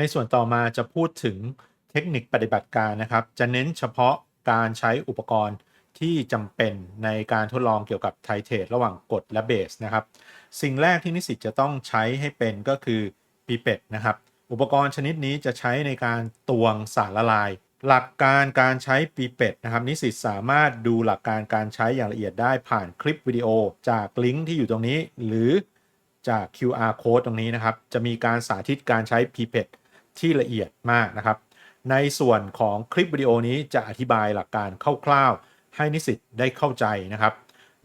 ในส่วนต่อมาจะพูดถึงเทคนิคปฏิบัติการนะครับ จะเน้นเฉพาะการใช้อุปกรณ์ที่จำเป็นในการทดลองเกี่ยวกับไทเทรตระหว่างกดและเบสนะครับ สิ่งแรกที่นิสิตจะต้องใช้ให้เป็นก็คือปีเป็ดนะครับ อุปกรณ์ชนิดนี้จะใช้ในการตวงสารละลาย หลักการการใช้ปีเป็ดนะครับ นิสิตสามารถดูหลักการการใช้อย่างละเอียดได้ผ่านคลิปวิดีโอ จากลิงก์ที่อยู่ตรงนี้ หรือจาก QR code ตรงนี้นะครับ จะมีการสาธิตการใช้ปีเป็ด ที่ละเอียดมากนะครับ ในส่วนของคลิปวิดีโอนี้จะอธิบายหลักการคร่าวๆ ให้นิสิตได้เข้าใจนะครับ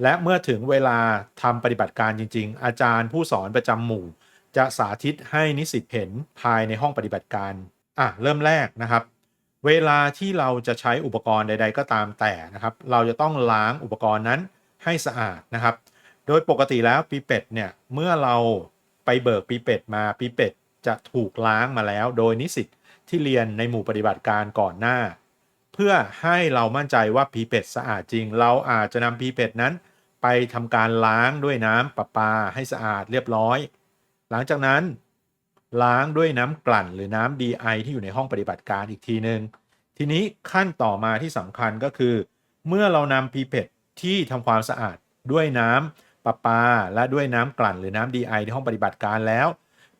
และเมื่อถึงเวลาทำปฏิบัติการจริง ๆ อาจารย์ผู้สอนประจำหมู่ จะสาธิตให้นิสิตเห็นภายในห้องปฏิบัติการอะเริ่มแรกนะครับ เวลาที่เราจะใช้อุปกรณ์ใด ๆ ก็ตามแต่นะครับ เราจะต้องล้างอุปกรณ์นั้นให้สะอาดนะครับ โดยปกติแล้วปีเป็ดเนี่ยเมื่อเราไปเบิกปีเป็ดมาปีเป็ด จะถูกล้างมาแล้วโดยนิสิตที่เรียนในหมู่ปฏิบัติการก่อนหน้า เพื่อให้เรามั่นใจว่าปีเป็ดสะอาดจริง เราอาจจะนำปีเป็ดนั้น ไปทำการล้างด้วยน้ำประปาให้สะอาดเรียบร้อย หลังจากนั้น ล้างด้วยน้ำกลั่น หรือน้ำ DI ที่อยู่ในห้องปฏิบัติการอีกทีหนึ่งทีนี้ขั้นต่อมาที่สำคัญก็คือ เมื่อเรานำปีเป็ดที่ทำความสะอาดด้วยน้ำประปาและด้วยน้ำกลั่นหรือน้ำ DI ในห้องปฏิบัติการแล้ว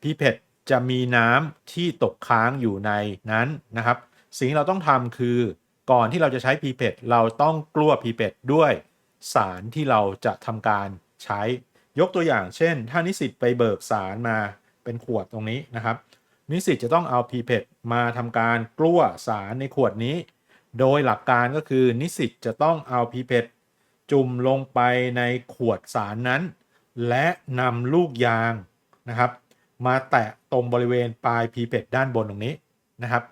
ปีเป็ด จะมีน้ำที่ตกค้างอยู่ในนั้นนะครับ สิ่งที่เราต้องทำคือก่อนที่เราจะใช้พีเป็ดเราต้องกลัวพีเป็ดด้วยสารที่เราจะทำการใช้ยกตัวอย่างเช่น ถ้านิสิตไปเบิกสารมาเป็นขวดตรงนี้นะครับ นิสิตจะต้องเอาพีเป็ดมาทำการกลั้วสารในขวดนี้ โดยหลักการก็คือนิสิตจะต้องเอาพีเป็ดจุ่มลงไปในขวดสารนั้น และนำลูกยางนะครับ มาแตะตรงบริเวณปลายพีเป็ดด้านบนตรงนี้นะครับ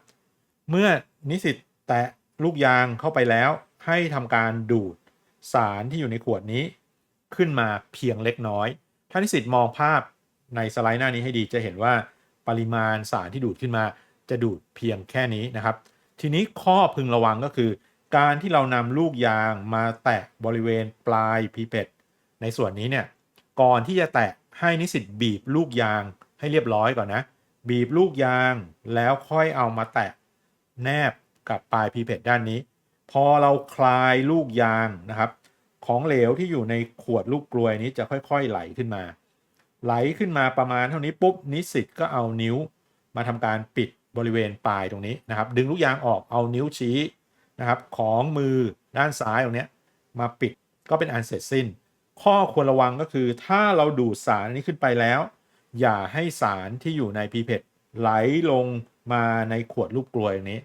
เมื่อนิสิตแตะลูกยางเข้าไปแล้ว ให้ทำการดูดสารที่อยู่ในขวดนี้ ขึ้นมาเพียงเล็กน้อย ถ้านิสิตมองภาพในสไลด์หน้านี้ให้ดีจะเห็นว่าปริมาณสารที่ดูดขึ้นมา จะดูดเพียงแค่นี้นะครับ ทีนี้ข้อพึงระวังก็คือ การที่เรานำลูกยางมาแตะบริเวณปลายพีเป็ดในส่วนนี้เนี่ยก่อนที่จะแตะให้นิสิตบีบลูกยาง ให้เรียบร้อยก่อนนะ บีบลูกยางแล้วค่อยเอามาแตะแนบกับปลายพีเพดด้านนี้ พอเราคลายลูกยางนะครับ ของเหลวที่อยู่ในขวดลูกกลวยนี้จะค่อยๆไหลขึ้นมา ไหลขึ้นมาประมาณเท่านี้ปุ๊บนิสิตก็เอานิ้วมาทำการปิดบริเวณปลายตรงนี้นะครับ ดึงลูกยางออกเอานิ้วชี้นะครับ ของมือด้านซ้ายตรงนี้มาปิดก็เป็นอันเสร็จสิ้น ข้อควรระวังก็คือถ้าเราดูดสารนี้ขึ้นไปแล้ว อย่าให้สารที่อยู่ในพีเพดไหลลงมาในขวดลูกกลวยนี้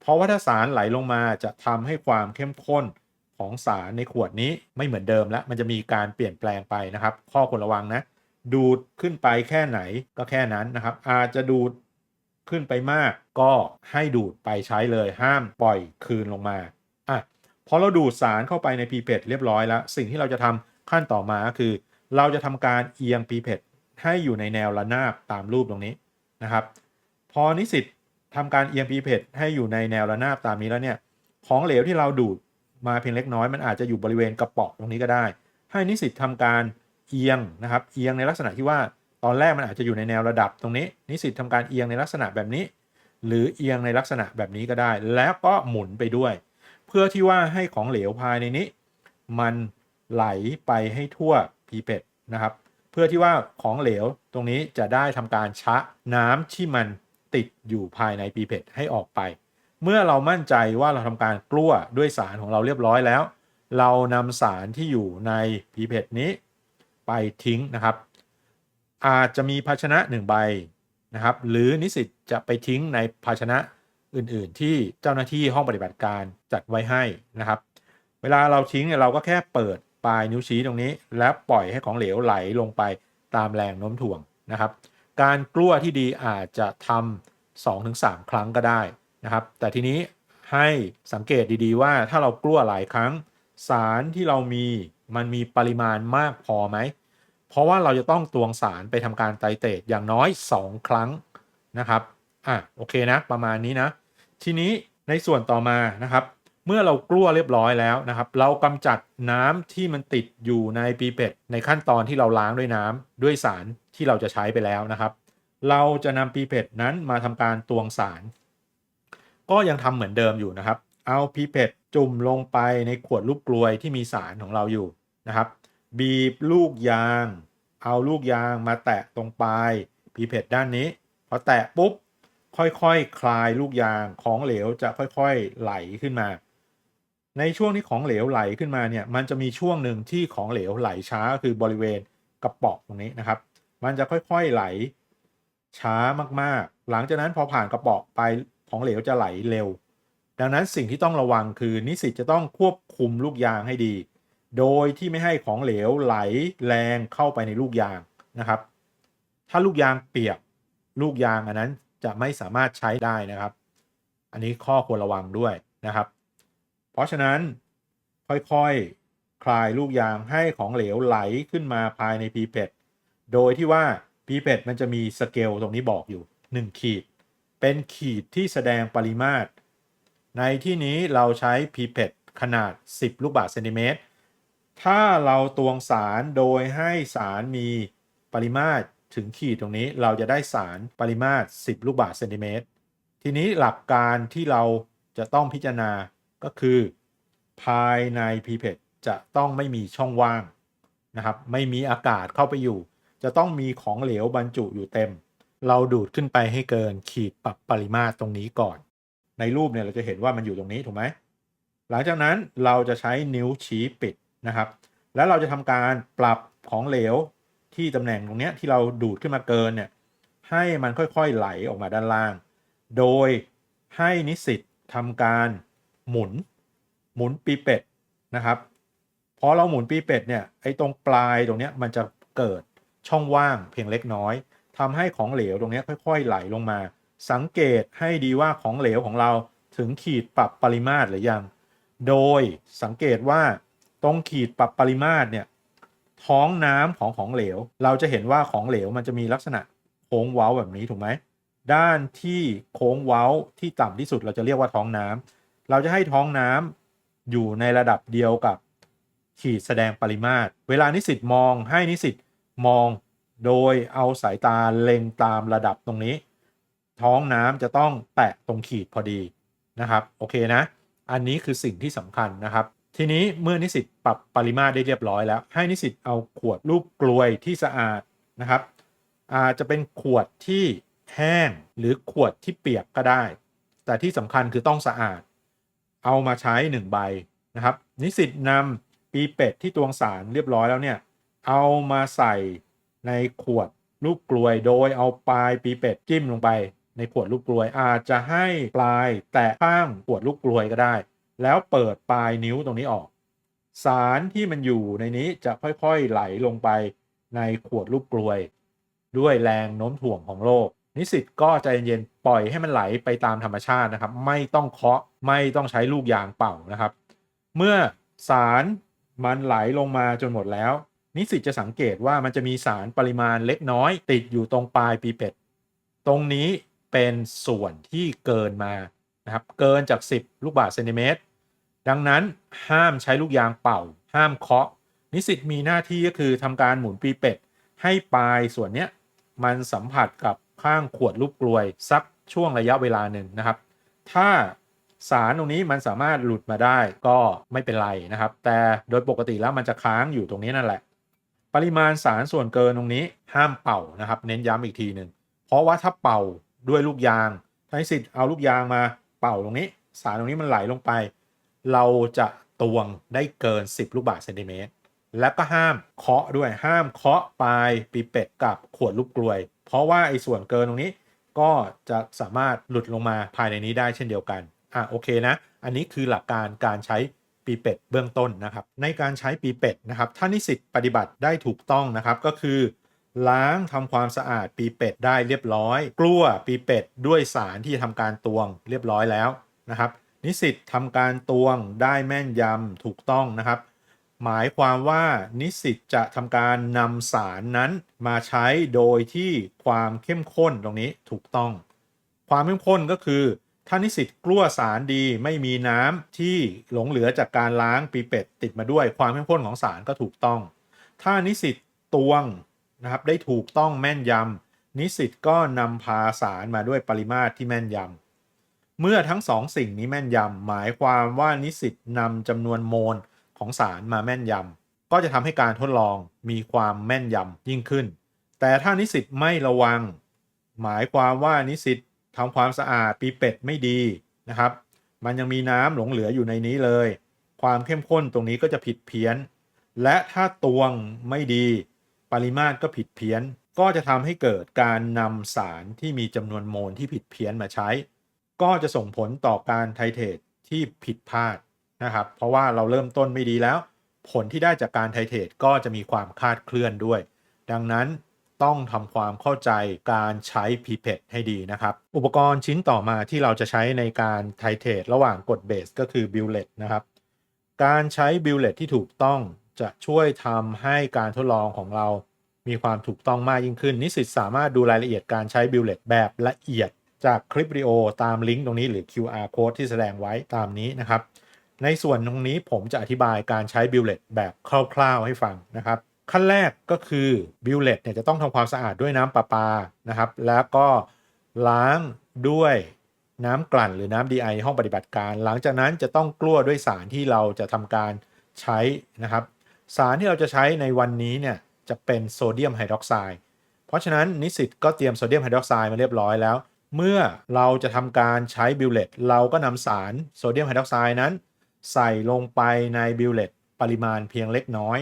เพราะว่าถ้าสารไหลลงมาจะทำให้ความเข้มข้นของสารในขวดนี้ไม่เหมือนเดิมแล้ว มันจะมีการเปลี่ยนแปลงไปนะครับ ข้อควรระวังนะ ดูดขึ้นไปแค่ไหนก็แค่นั้นนะครับ อาจจะดูดขึ้นไปมากก็ให้ดูดไปใช้เลยห้ามปล่อยคืนลงมาอะพอเราดูดสารเข้าไปในพีเพดเรียบร้อยแล้ว สิ่งที่เราจะทำขั้นต่อมาคือ เราจะทำการเอียงพีเพด ให้อยู่ในแนวระนาบตามรูปตรงนี้นะครับ พอนิสิตทำการเอียงพีเพดให้อยู่ในแนวระนาบตามนี้แล้วเนี่ยของเหลวที่เราดูดมาเพียงเล็กน้อยมันอาจจะอยู่บริเวณกระป๋องตรงนี้ก็ได้ ให้นิสิตทำการเอียงนะครับเอียงในลักษณะที่ว่าตอนแรกมันอาจจะอยู่ในแนวระดับตรงนี้ นิสิตทำการเอียงในลักษณะแบบนี้ หรือเอียงในลักษณะแบบนี้ก็ได้ แล้วก็หมุนไปด้วย เพื่อที่ว่าให้ของเหลวภายในนี้ มันไหลไปให้ทั่วพีเป็ดนะครับ เพื่อที่ว่าของเหลวตรงนี้จะได้ทำการชะน้ำที่มันติดอยู่ภายในปีเป็ดให้ออกไป เมื่อเรามั่นใจว่าเราทำการกลั้วด้วยสารของเราเรียบร้อยแล้ว เรานำสารที่อยู่ในปีเป็ดนี้ ไปทิ้งนะครับ อาจจะมีภาชนะหนึ่งใบนะครับ หรือนิสิตจะไปทิ้งในภาชนะอื่นๆ ที่เจ้าหน้าที่ห้องปฏิบัติการจัดไว้ให้นะครับ เวลาเราทิ้งเนี่ยเราก็แค่เปิด ปลายนิ้วชี้ตรงนี้ แล้วปล่อยให้ของเหลวไหลลงไปตามแรงโน้มถ่วงนะครับ การกลั้วที่ดีอาจจะทำ2-3ครั้งก็ได้นะครับ แต่ทีนี้ให้สังเกตดีๆว่าถ้าเรากลั้วหลายครั้ง สารที่เรามีมันมีปริมาณมากพอไหม เพราะว่าเราจะต้องตวงสารไปทำการไตเตรดอย่างน้อย 2 ครั้งนะครับ อะโอเคนะประมาณนี้นะ ทีนี้ในส่วนต่อมานะครับ เมื่อเรากลั้วเรียบร้อยแล้วนะครับ เรากำจัดน้ำที่มันติดอยู่ในปีเป็ด ในขั้นตอนที่เราล้างด้วยน้ำด้วยสารที่เราจะใช้ไปแล้วนะครับ เราจะนำปีเพดนั้นมาทำการตวงสาร ก็ยังทำเหมือนเดิมอยู่นะครับ เอาปีเพดจุ่มลงไปในขวดลูกกลวยที่มีสารของเราอยู่นะครับ บีบลูกยาง เอาลูกยางมาแตะตรงปลายปีเพดด้านนี้พอแตะปุ๊บค่อยๆคคลายลูกยางของเหลวจะค่อยๆไหลขึ้นมา ในช่วงที่ของเหลวไหลขึ้นมาเนี่ยมันจะมีช่วงหนึ่งที่ของเหลวไหลช้าคือบริเวณกระป๋องตรงนี้นะครับ มันจะค่อยๆไหลช้ามากๆ หลังจากนั้นพอผ่านกระป๋องไปของเหลวจะไหลเร็ว ดังนั้นสิ่งที่ต้องระวังคือนิสิตจะต้องควบคุมลูกยางให้ดี โดยที่ไม่ให้ของเหลวไหลแรงเข้าไปในลูกยางนะครับ ถ้าลูกยางเปียกลูกยางอันนั้นจะไม่สามารถใช้ได้นะครับ อันนี้ข้อควรระวังด้วยนะครับ เพราะฉะนั้นค่อยๆคลายลูกยางให้ของเหลวไหลขึ้นมาภายในพีเพดโดยที่ว่าพีเพดมันจะมีสเกลตรงนี้บอกอยู่ 1 ขีด เป็นขีดที่แสดงปริมาตร ในที่นี้เราใช้พีเพดขนาด 10 ลูกบาศก์เซนติเมตร ถ้าเราตวงสารโดยให้สารมีปริมาตรถึงขีดตรงนี้เราจะได้สารปริมาตร 10 ลูกบาศก์เซนติเมตร ทีนี้หลักการที่เราจะต้องพิจารณา ก็คือภายในพีเพดจะต้องไม่มีช่องว่างนะครับ ไม่มีอากาศเข้าไปอยู่ จะต้องมีของเหลวบรรจุอยู่เต็ม เราดูดขึ้นไปให้เกินขีดปรับปริมาตรตรงนี้ก่อน ในรูปเนี่ยเราจะเห็นว่ามันอยู่ตรงนี้ถูกไหมหลังจากนั้นเราจะใช้นิ้วชี้ปิดนะครับ แล้วเราจะทำการปรับของเหลวที่ตำแหน่งตรงนี้ที่เราดูดขึ้นมาเกินเนี่ยให้มันค่อยๆไหลออกมาด้านล่าง โดยให้นิสิตทำการ หมุน หมุนปีเป็ดนะครับพอเราหมุนปีเป็ดเนี่ยไอ้ตรงปลายตรงเนี้ยมันจะเกิดช่องว่างเพียงเล็กน้อยทำให้ของเหลวตรงเนี้ยค่อย ๆ ไหลลงมา สังเกตให้ดีว่าของเหลวของเราถึงขีดปรับปริมาตรหรือยัง โดยสังเกตว่าตรงขีดปรับปริมาตรเนี่ยท้องน้ำของของเหลว เราจะเห็นว่าของเหลวมันจะมีลักษณะโค้งเว้าแบบนี้ถูกไหมด้านที่โค้งเว้าที่ต่ำที่สุดเราจะเรียกว่าท้องน้ำ เราจะให้ท้องน้ำอยู่ในระดับเดียวกับขีดแสดงปริมาตร เวลานิสิตมองให้นิสิตมองโดยเอาสายตาเล็งตามระดับตรงนี้ ท้องน้ำจะต้องแตะตรงขีดพอดีนะครับโอเคนะ อันนี้คือสิ่งที่สำคัญนะครับ ทีนี้เมื่อนิสิตปรับปริมาตรได้เรียบร้อยแล้ว ให้นิสิตเอาขวดรูปกลวยที่สะอาดนะครับอาจจะเป็นขวดที่แห้งหรือขวดที่เปียกก็ได้ แต่ที่สำคัญคือต้องสะอาด เอามาใช้1ใบนะครับ นิสิตนำปีเป็ดที่ตวงสารเรียบร้อยแล้วเนี่ย เอามาใส่ในขวดลูกกลวย โดยเอาปลายปีเป็ดจิ้มลงไป ในขวดลูกกลวย อาจจะให้ปลายแตะข้างขวดลูกกลวยก็ได้ แล้วเปิดปลายนิ้วตรงนี้ออก สารที่มันอยู่ในนี้จะค่อยๆไหลลงไปในขวดลูกกลวย ด้วยแรงโน้มถ่วงของโลก นิสิตก็ใจเย็นๆปล่อยให้มันไหลไปตามธรรมชาตินะครับ ไม่ต้องเคาะไม่ต้องใช้ลูกยางเป่านะครับ เมื่อสารมันไหลลงมาจนหมดแล้ว นิสิตจะสังเกตว่ามันจะมีสารปริมาณเล็กน้อย ติดอยู่ตรงปลายปีเป็ด ตรงนี้เป็นส่วนที่เกินมานะครับเกินจาก 10 ลูกบาศก์เซนติเมตรดังนั้นห้ามใช้ลูกยางเป่า ห้ามเคาะ นิสิตมีหน้าที่ก็คือทำการหมุนปีเป็ด ให้ปลายส่วนเนี้ยมันสัมผัสกับ ข้างขวดลูกกลวยสักช่วงระยะเวลาหนึ่งนะครับ ถ้าสารตรงนี้มันสามารถหลุดมาได้ก็ไม่เป็นไรนะครับ แต่โดยปกติแล้วมันจะค้างอยู่ตรงนี้นั่นแหละ ปริมาณสารส่วนเกินตรงนี้ห้ามเป่านะครับ เน้นย้ำอีกทีหนึ่งเพราะว่าถ้าเป่าด้วยลูกยางถ้าให้สิทธิ์เอาลูกยางมาเป่าตรงนี้ สารตรงนี้มันไหลลงไป เราจะตวงได้เกิน 10 ลูกบาศก์เซนติเมตรและก็ห้ามเคาะด้วยห้ามเคาะปลายปีเป็ดกับขวดลูกกลวย เพราะว่าไอ้ส่วนเกินตรงนี้ก็จะสามารถหลุดลงมาภายในนี้ได้เช่นเดียวกันอะโอเคนะ อันนี้คือหลักการการใช้ปีเป็ดเบื้องต้นนะครับ ในการใช้ปีเป็ดนะครับถ้านิสิตปฏิบัติได้ถูกต้องนะครับก็คือ ล้างทำความสะอาดปีเป็ดได้เรียบร้อย กลัวปีเป็ดด้วยสารที่จะทำการตวงเรียบร้อยแล้วนะครับ นิสิตทำการตวงได้แม่นยำถูกต้องนะครับ หมายความว่านิสิตจะทำการนำสารนั้นมาใช้โดยที่ความเข้มข้นตรงนี้ถูกต้อง ความเข้มข้นก็คือ ถ้านิสิตกลัวสารดีไม่มีน้ำที่หลงเหลือจากการล้างปีเป็ดติดมาด้วย ความเข้มข้นของสารก็ถูกต้อง ถ้านิสิตตวงนะครับได้ถูกต้องแม่นยนิสิตก็นำพาสารมาด้วยปริมาตรที่แม่นยำเมื่อทั้งสองสิ่งนี้แม่นยำหมายความว่านิสิตนำจำนวนโมล ของสารมาแม่นยำก็จะทำให้การทดลองมีความแม่นยำยิ่งขึ้น แต่ถ้านิสิตไม่ระวัง หมายความว่านิสิตทำความสะอาดปีเป็ดไม่ดีนะครับ มันยังมีน้ำหลงเหลืออยู่ในนี้เลย ความเข้มข้นตรงนี้ก็จะผิดเพี้ยน และถ้าตวงไม่ดี ปริมาตรก็ผิดเพี้ยน ก็จะทำให้เกิดการนำสารที่มีจำนวนโมลที่ผิดเพี้ยนมาใช้ ก็จะส่งผลต่อการไทเทตที่ผิดพลาด นะครับ เพราะว่าเราเริ่มต้นไม่ดีแล้ว ผลที่ได้จากการไทเทตก็จะมีความคาดเคลื่อนด้วย ดังนั้นต้องทำความเข้าใจการใช้พีเพให้ดีนะครับ อุปกรณ์ชิ้นต่อมาที่เราจะใช้ในการไทเทตระหว่างกดเบสก็คือบิลเลตนะครับ การใช้บิลเลตที่ถูกต้องจะช่วยทำให้การทดลองของเรามีความถูกต้องมากยิ่งขึ้น นิสิตสามารถดูรายละเอียดการใช้บิลเลตแบบละเอียดจากคลิปวิดีโอตามลิงก์ตรงนี้หรือ QR code ที่แสดงไว้ตามนี้นะครับ ในส่วนตรงนี้ผมจะอธิบายการใช้บิลเลตแบบคร่าวๆให้ฟังนะครับ ขั้นแรกก็คือบิลเลตเนี่ยจะต้องทำความสะอาดด้วยน้ำประปานะครับ แล้วก็ล้างด้วยน้ำกลั่นหรือน้ำ DI ห้องปฏิบัติการ หลังจากนั้นจะต้องกลั้วด้วยสารที่เราจะทำการใช้นะครับ สารที่เราจะใช้ในวันนี้เนี่ยจะเป็นโซเดียมไฮดรอกไซด์เพราะฉะนั้นนิสิตก็เตรียมโซเดียมไฮดรอกไซด์มาเรียบร้อยแล้ว เมื่อเราจะทำการใช้บิลเลตเราก็นำสารโซเดียมไฮดรอกไซด์นั้น ใส่ลงไปในบิลเลตปริมาณเพียงเล็กน้อย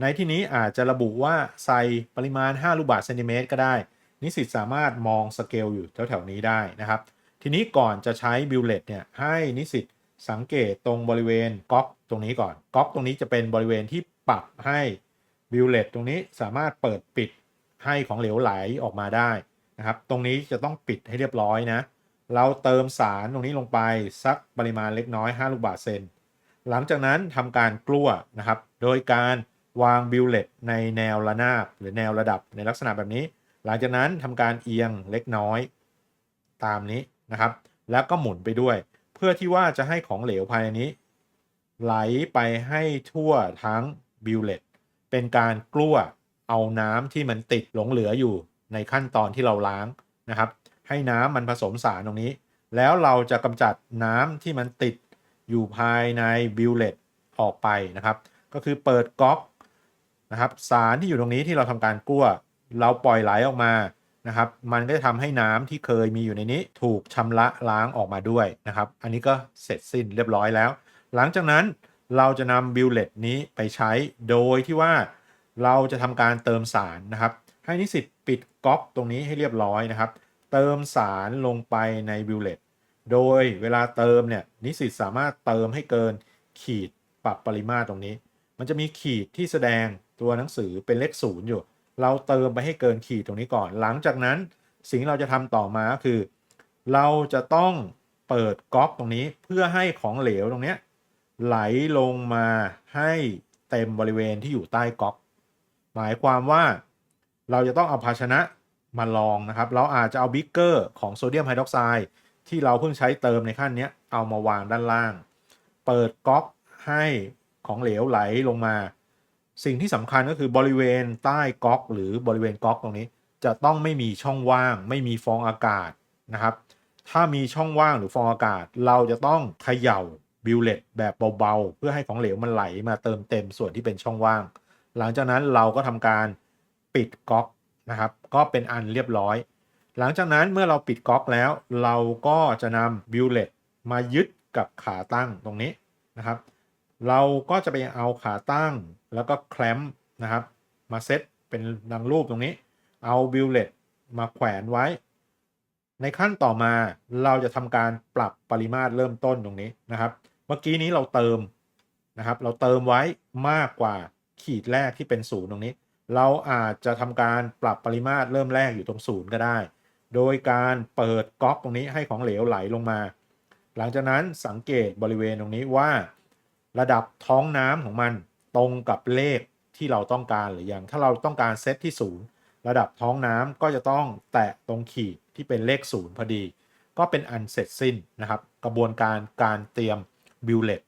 ในที่นี้อาจจะระบุว่าใส่ปริมาณ 5 ลูกบาศก์เซนติเมตรก็ได้ นิสิตสามารถมองสเกลอยู่แถวๆนี้ได้นะครับ ทีนี้ก่อนจะใช้บิลเลตเนี่ยให้นิสิตสังเกตตรงบริเวณก๊อกตรงนี้ก่อนก๊อกตรงนี้จะเป็นบริเวณที่ปรับให้บิลเลตตรงนี้สามารถเปิดปิดให้ของเหลวไหลออกมาได้นะครับ ตรงนี้จะต้องปิดให้เรียบร้อยนะ เราเติมสารตรงนี้ลงไปสักปริมาณเล็กน้อย 5 ลูกบาศก์เซน หลังจากนั้นทำการกลั้วนะครับ โดยการวางบิลเลตในแนวระนาบหรือแนวระดับในลักษณะแบบนี้ หลังจากนั้นทำการเอียงเล็กน้อยตามนี้นะครับ แล้วก็หมุนไปด้วย เพื่อที่ว่าจะให้ของเหลวภายในนี้ ไหลไปให้ทั่วทั้งบิลเลตเป็นการกลั้วเอาน้ำที่มันติดหลงเหลืออยู่ในขั้นตอนที่เราล้างนะครับ ให้น้ำมันผสมสารตรงนี้ แล้วเราจะกำจัดน้ำที่มันติด อยู่ภายในบิลเลตออกไปนะครับ ก็คือเปิดก๊อกนะครับสารที่อยู่ตรงนี้ที่เราทำการกั้ว เราปล่อยไหลออกมานะครับ มันก็จะทำให้น้ำที่เคยมีอยู่ในนี้ ถูกชำระล้างออกมาด้วยนะครับ อันนี้ก็เสร็จสิ้นเรียบร้อยแล้ว หลังจากนั้นเราจะนำบิลเลตนี้ไปใช้โดยที่ว่าเราจะทำการเติมสารนะครับ ให้นิสิตปิดก๊อกตรงนี้ให้เรียบร้อยนะครับ เติมสารลงไปในบิลเลต โดยเวลาเติมเนี่ยนิสิตสามารถเติมให้เกินขีดปรับปริมาตรตรงนี้ มันจะมีขีดที่แสดงตัวหนังสือเป็นเลขศูนย์อยู่ เราเติมไปให้เกินขีดตรงนี้ก่อน หลังจากนั้นสิ่งเราจะทำต่อมาคือ เราจะต้องเปิดก๊อกตรงนี้เพื่อให้ของเหลวตรงนี้ไหลลงมาให้เต็มบริเวณที่อยู่ใต้ก๊อกหมายความว่าเราจะต้องเอาภาชนะมาลองนะครับ เราอาจจะเอาบิ๊กเกอร์ของโซเดียมไฮดรอกไซด์ ที่เราเพิ่งใช้เติมในขั้นนี้เอามาวางด้านล่าง เปิดก๊อกให้ของเหลวไหลลงมา สิ่งที่สำคัญก็คือบริเวณใต้ก๊อก หรือบริเวณก๊อกตรงนี้ จะต้องไม่มีช่องว่าง ไม่มีฟองอากาศนะครับ ถ้ามีช่องว่างหรือฟองอากาศ เราจะต้องเขย่าบิลเลตแบบเบาๆ เพื่อให้ของเหลวมันไหลมาเติมเต็มส่วนที่เป็นช่องว่าง หลังจากนั้นเราก็ทำการปิดก๊อกนะครับ ก็เป็นอันเรียบร้อย หลังจากนั้นเมื่อเราปิดก๊อกแล้ว เราก็จะนำบิลเลตมายึดกับขาตั้งตรงนี้นะครับ เราก็จะไปเอาขาตั้งแล้วก็แคลมป์นะครับ มาเซตเป็นดังรูปตรงนี้ เอาบิลเลตมาแขวนไว้ ในขั้นต่อมาเราจะทำการปรับปริมาตรเริ่มต้นตรงนี้นะครับ เมื่อกี้นี้เราเติมนะครับ เราเติมไว้มากกว่าขีดแรกที่เป็นศูนย์ตรงนี้ เราอาจจะทำการปรับปริมาตรเริ่มแรกอยู่ตรงศูนย์ก็ได้ โดยการเปิดก๊อกตรงนี้ให้ของเหลวไหลลงมา หลังจากนั้นสังเกตบริเวณตรงนี้ว่า ระดับท้องน้ำของมันตรงกับเลขที่เราต้องการหรือยัง ถ้าเราต้องการเซตที่ศูนย์ระดับท้องน้ำก็จะต้องแตะตรงขีดที่เป็นเลขศูนย์พอดี ก็เป็นอันเสร็จสิ้นนะครับ กระบวนการการเตรียมบิลเลต